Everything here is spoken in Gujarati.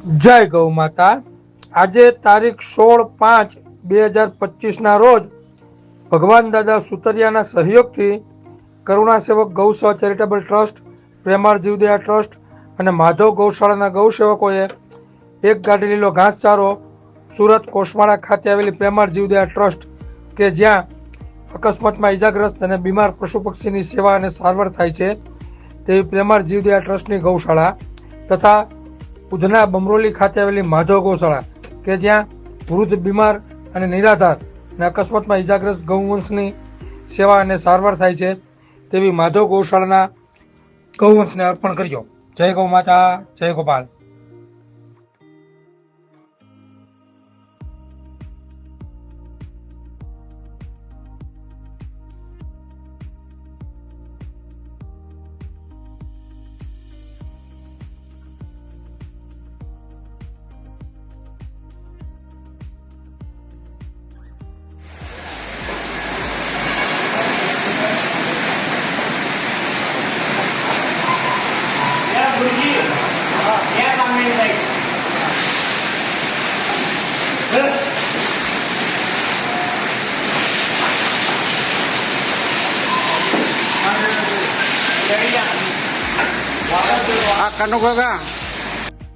જય ગૌ માતા. આજે તારીખ સોળ પાંચ બે હજાર પચીસના રોજ ભગવાન દાદા સુતરિયાના સહયોગથી કરુણા સેવક ગૌસેવા ચેરિટેબલ ટ્રસ્ટ, પ્રેમાળ જીવદયા ટ્રસ્ટ અને માધવ ગૌશાળાના ગૌસેવકોએ એક ગાડી લીલો ઘાસચારો સુરત કોસમાળા ખાતે આવેલી પ્રેમાળ જીવદયા ટ્રસ્ટ કે જ્યાં અકસ્માતમાં ઈજાગ્રસ્ત અને બીમાર પશુ પક્ષીની સેવા અને સારવાર થાય છે તેવી પ્રેમાળ જીવદયા ટ્રસ્ટની ગૌશાળા તથા ઉધના બમરોલી ખાતે આવેલી માધવ ગૌશાળા, કે જ્યાં વૃદ્ધ, બીમાર અને નિરાધાર અને અકસ્માતમાં ઈજાગ્રસ્ત ગૌવંશની સેવા અને સારવાર થાય છે, તેવી માધવ ગૌશાળાના ગૌવંશને અર્પણ કર્યો. જય ગૌ માતા, જય ગોપાલ. Ah, kanuga.